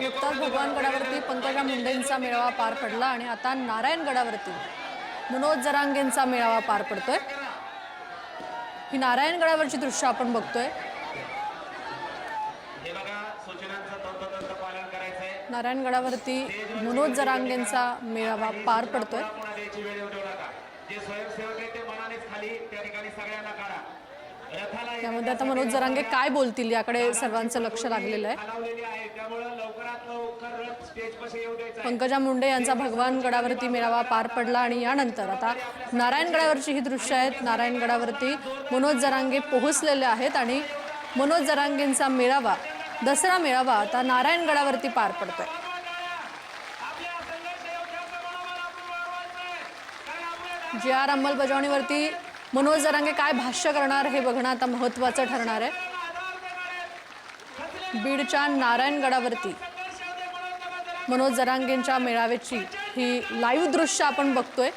नुकताच भगवानगडावरती पंकजा मुंडेंचा मेळावा पार पडला आणि आता नारायणगडावरती मनोज जरांगेंचा मेळावा पार पडतोय. ही नारायणगडावरची दृश्य आपण बघतोय. नारायणगडावरती मनोज जरांगेंचा मेळावा पार पडतोय. जे स्वयंसेवक आहे ते मनानेच खाली त्या ठिकाणी सगळ्यांना काढा. त्यामध्ये आता मनोज जरांगे काय बोलतील याकडे सर्वांचं लक्ष लागलेलं आहे. पंकजा मुंडे यांचा भगवानगडावरती मेळावा पार पडला आणि यानंतर आता नारायणगडावरची ही दृश्य आहेत. नारायणगडावरती मनोज जरांगे पोहोचलेले आहेत आणि मनोज जरांगेंचा मेळावा दसरा मेळावा आता नारायणगडावरती पार पडतोय. जी आर अंमलबजावणीवरती मनोज जरांगे काय भाष्य करणार हे बघणं आता महत्त्वाचं ठरणार आहे. बीडच्या नारायणगडावरती मनोज जरांगेंच्या मेळाव्याची ही लाईव्ह दृश्य आपण बघतोय.